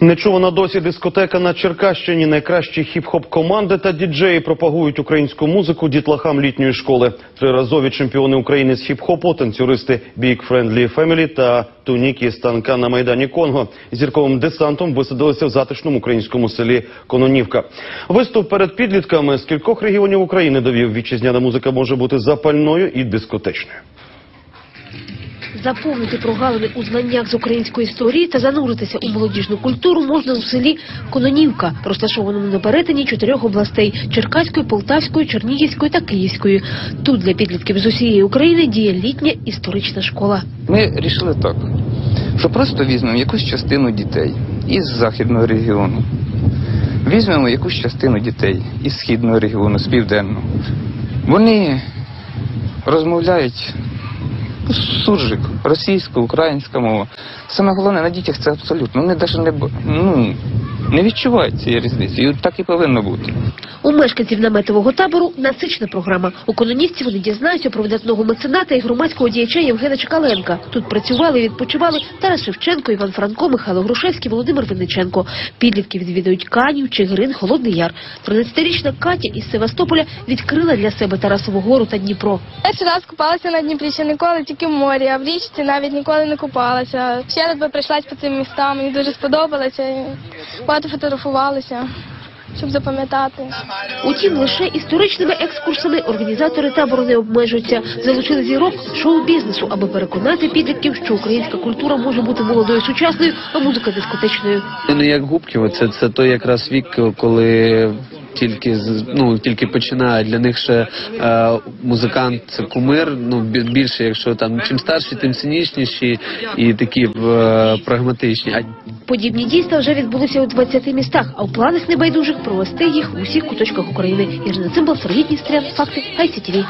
Нечувана досі дискотека на Черкащині. Найкращі хіп-хоп команди та діджеї пропагують українську музику дітлахам літньої школи. Триразові чемпіони України з хіп-хопу, танцюристи Big Friendly Family та Тунікі станка на майдані Конго зірковим десантом висадилися в затишному українському селі Кононівка. Виступ перед підлітками з кількох регіонів України довів вітчизняна музика може бути запальною і дискотечною. Заповнити прогалини у знаннях з української історії та зануритися у молодіжну культуру можна у селі Кононівка, розташованому на перетині чотирьох областей – Черкаської, Полтавської, Чернігівської та Київської. Тут для підлітків з усієї України діє літня історична школа. Ми вирішили так, що просто візьмемо якусь частину дітей із західного регіону, візьмемо якусь частину дітей із східного регіону, з південного. Вони розмовляють суржик, російська, українська мова. Саме головне на дітях це абсолютно. Вони навіть не, ну, не відчувають цієї різниці. І так і повинно бути. У мешканців наметового табору насична програма. У Кононівці вони дізнаються про видатного мецената і громадського діяча Євгена Чекаленка. Тут працювали і відпочивали Тарас Шевченко, Іван Франко, Михайло Грушевський, Володимир Винниченко. Підлітки відвідують Канів, Чигирин, Холодний Яр. 13-річна Катя із Севастополя відкрила для себе Тарасову гору та Дніпро. Перший раз купалася на Дніпрі ще ніколи, тільки в морі, а в річці навіть ніколи не купалася. Ще раз би прийшлась по цим містам, мені дуже сподобалося. Багато фотографувалися, щоб запам'ятати. Утім, лише історичними екскурсами організатори табору не обмежуються. Залучили зірок шоу-бізнесу, аби переконати підлітків, що українська культура може бути молодою сучасною, а музика дискотечною. Не як губки, це, це той якраз вік, коли тільки ну тільки починає для них ще е, музикант це кумир. Ну більше, якщо там чим старші, тим цинічніші і такі е, прагматичні. Подібні дійства вже відбулися у 20 містах, а в планах небайдужих провести їх у усіх куточках України. Ірина Цимбал, Сергій Дністрян, факти, ICTV.